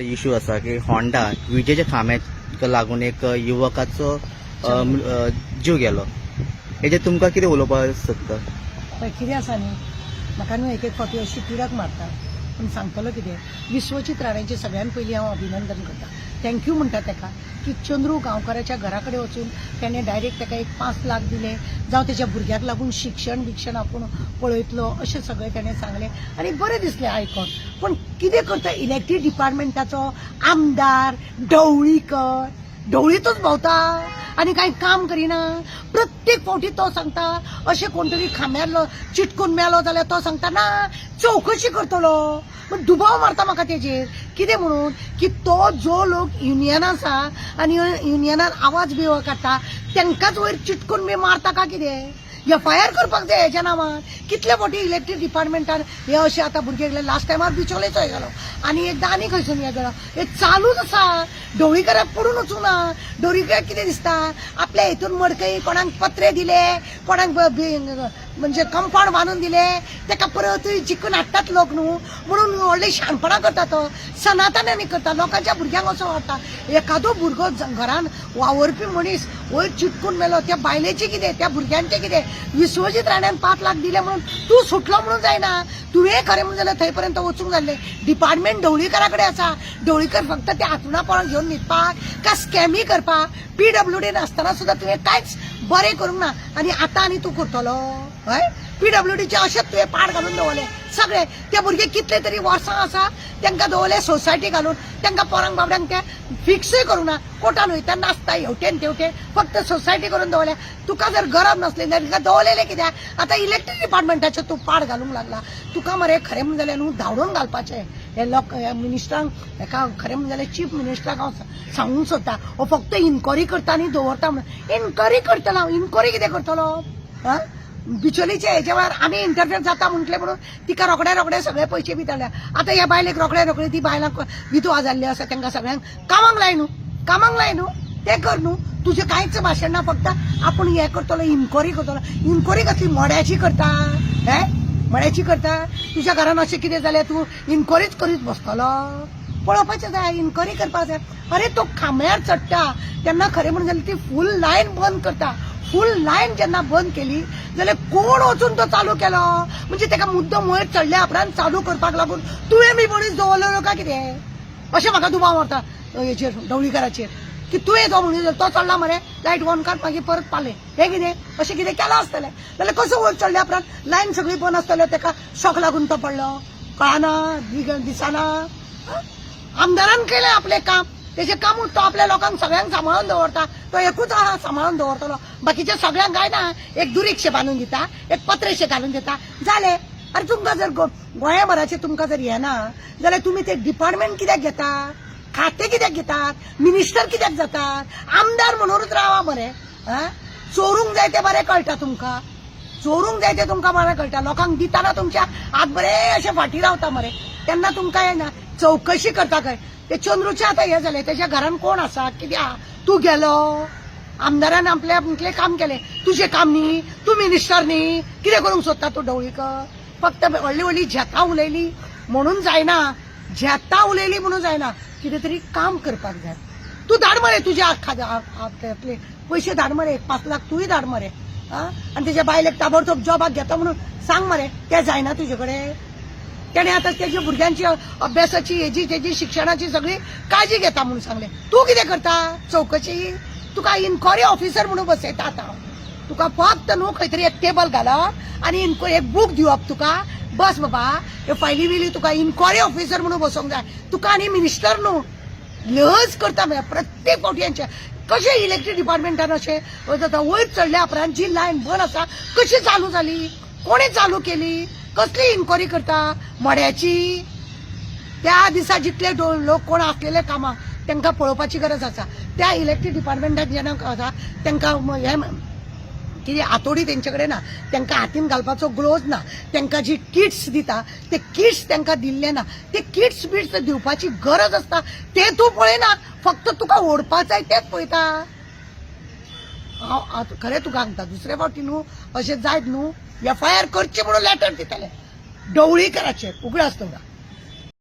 Issue असा की Honda विजेच्या खांब्याक लागून एक युवकाचो जीव गेलो. हेजेर तुमकां कितें उलोवपाक सोदता कितें आसा न्ही म्हाका न्हू एक एक फावटी अशी तिडक मारता पूण सांगतलो कितें विश्वजीत राणेचे सगळ्यान पयलीं हांव अभिनंदन करता थँक्यू म्हणटा ताका की चंद्रू गांवकाराच्या घरा कडेन वचून ताणें डायरेक्ट ताका एक पांच लाख दिले. जावं तेच्या भुरग्याक लागून शिक्षण बिक्षण आपूण पळयतलो अशें सगळें ताणें सांगलें. आनी बरें दिसलें आयकोन पूण कितें करता? इलेक्ट्रीक डिपार्टमेंटाचो आमदार ढवळीकर. ढवळीतूच भोंवता आनी कांय काम करिना. प्रत्येक फावटी तो सांगता. अशें कोण तरी खांब्यार चिटकून मेलो जाल्यार तो सांगता ना चवकशी करतलो मग दुबाव मारता म्हाका तेजेर कितें म्हणून? की तो जो लोक युनियन आसा आनी युनियनान आवाज बी काडटा तांकांच वयर चिटकून बी मारता काय कितें? एफ आय आर करपाक जाय हेच्या नांवान कितले फावटी इलेक्ट्रीक डिपार्टमेंटान हे अशें आतां भुरगे गेले. लास्ट टायमार बिचोलेच गेलो आनी एकदां आनी खंयसून हे गेलो हे चालूच आसा ढवळीकराक पडून वचूना ढवळीकराक कितें दिसता? आपल्या हितून मडकई कोणाक पत्रे दिले? कोणाक म्हणजे कंपाऊंड बांदून दिले? तेका परत जिकून हाडटात लोक न्हू? म्हणून व्हडले शाणपणां करता तो सनातनांनी करता लोकांच्या भुरग्यांक असो वाडटा एखादो भुरगो घरान वावरपी मनीस वयर चिटकून मेलो. त्या बायलेचे कितें त्या भुरग्यांचे कितें? विश्वजीत राण्यान पांच लाख दिले म्हणून तूं सुटलो म्हणून जायना तुवें खरें म्हणून जाल्यार थंय पर्यंत वचूंक जाल्लें डिपार्टमेंट ढवळीकरा कडेन आसा ढवळीकर फक्त ते हातुना पळोवन घेवन न्हिदपाक काय स्कॅमी करपाक पीडब्ल्यूडी नासतना सुद्दां तुवें कांयच बरें करूंक ना. आनी आतां आनी तूं करतलो हय? पीडब्ल्यूडीचे अशेंच तुवें पाड घालून दवरले. सगळे. ते भुरगे कितले तरी वर्सां आसा तांकां दवरले सोसायटी घालून. तांकां पोरांक बाबड्यांक ते फिक्सूय करूंक ना. कोर्टान वयता नासता हेवटेन तेवटेन फक्त सोसायटी करून दवरल्या. तुका जर गरज नसली जाल्यार तुका दवरलेले कित्याक आतां इलेक्ट्रीक डिपार्टमेंटाचे तूं पाड घालूंक लागला. तुका मरे खरें म्हण जाल्यार न्हू धाडून घालपाचें. हे लोक हे मिनिस्टरांक हेका खरें म्हण जाल्यार चीफ मिनिस्टराक हांव सांगूंक सोदता. हो फक्त इन्क्वायरी करता आनी दवरता म्हणून. इन्क्वायरी करतलो. हांव इन्क्वायरी कितें करतलो? आं बिचोलीचे हेच्या आम्ही आमी जाता म्हटले म्हणून तिका रोखडे रोखडे सगळे पयशे बी आता आतां ह्या बायलेक रोखडे रोखडे ती बायलांक विधवा जाल्ली आसा तांकां सगळ्यांक कामांक लाय न्हू कामाक लाय न्हू ते कर न्हू तुजें कांयच भाशण ना फक्त आपूण हें करतलो इन्क्वायरी करतलो. इन्क्वायरी कसली? मोड्याची करता. हे? मड्याची करता. तुज्या घरान अशें कितें जालें तूं इन्क्वायरीच करीत बसतलो. पळोवपाचें जाय इन्क्वायरी करपाक जाय अरे तो खांब्यार चडटा तेन्ना खरें म्हणून जाल्यार ती फूल लायन बंद करता. फूल लायन जेन्ना बंद केली जाल्यार कोण वचून तो चालू केलो? म्हणजे तेका मुद्दम वयर चडल्या उपरांत चालू करपाक लागून तुवें बी मनीस दवरलेलो काय कितें? अशें म्हाका दुबाव मारता हेचेर ढवळीकराचेर की तुवें जो मनीस तो चडला मरे लायट ऑन काड मागीर परत पाले. हे कितें? अशें कितें केलां आसतलें. जाल्यार कसो वयर चडल्या उपरांत लायन सगळी बंद आसतल्यो ताका शॉक लागून तो पडलो. कळना दिसना. आमदारान केलें आपलें काम. तेजें काम तो आपल्या लोकांक सगळ्यांक सांबाळून दवरता. तो एकूच आहा सांबाळून दवरतलो बाकीच्या सगळ्यांक काय ना एक दुरिक्षे बांदून दिता एक पत्रेशे घालून दिता. जाले अरे तुमकां जर गो- गोंयभराचे तुमकां जर येना जाल्यार तुमी ते डिपार्टमेंट कित्याक घेता? खाते कित्याक घेतात? मिनिस्टर कित्याक जातात? आमदार म्हणूनच रावा मरे हा? चोरूंक जाय ते बरें कळटा तुमकां. चोरूंक जाय ते तुमकां बरें कळटा. लोकांक दिताना तुमच्या हात बरे अशे फाटी रावता मरे तेन्ना तुमकां येना चवकशी करता काय? ते चंद्रूच्या आतां हे झाले तेज्या घरान कोण आसा कितें तू तूं गेलो. आमदारान आपले आपले काम केले. तुझे काम न्ही तूं मिनिस्टर न्ही कितें करूंक सोदता तूं ढवळीकर फक्त व्हडली व्हडली झेतां उलयली म्हणून जायना. झेतां उलयली म्हणून जायना. कितें तरी काम करपाक जाय. तू धाड मरे तुझ्या खाद्या आपले पयशे धाड मरे. पाच पांच लाख तूंय धाड मरे. आ? आनी तेज्या बायलेक ताबडतोब जॉबाक घेता म्हणून सांग मरे तें जायना तुजे कडेन त्याने आतां त्याची भुरग्यांची अभ्यासाची हेजी तेजी शिक्षणाची सगळी काळजी घेता म्हणून सांगले. तूं कितें करता? चवकशी तुका इन्क्वायरी ऑफिसर म्हणून बसयता आतां? तुका फक्त न्हू खंय तरी एक टेबल घालप आनी इन्क्वायरी एक बूक दिवप तुका. बस बाबा ह्यो फायली बिली तुका इन्क्वायरी ऑफिसर म्हणून बसोंक जाय तुका आनी मिनिस्टर न्हू लज करता म्हळ्यार प्रत्येक फावटी कशें इलेक्ट्रीक डिपार्टमेंटान अशें वयर चडल्या उपरांत जी लायन बंद आसा कशी चालू जाली कोणी चालू केली? कसली इन्क्वायरी करता? मोड्याची? त्या दिसा जितले लोक कोण आसलेले कामां त्यांना पळोवपाची गरज आसा. त्या इलेक्ट्रीक डिपार्टमेंटात जेन्ना आसा तांकां हे किती कितें हातोडी तेंचे कडेन ना त्यांना हातीन घालपाचो ग्लोव्ज ना त्यांना जी किट्स दिता ते किट्स तांकां दिल्ले ना ते किट्स बिट्स दिवपाची गरज आसता ते तूं पळयना फक्त तुका ओडपा जाय तेच पळयता. हांव खरें तुका सांगता दुसरे फावटी न्हू अशें जायत न्हू एफ आय आर करची म्हणून लॅटर दिताले. ढवळीकराचेर उगडास तुमकां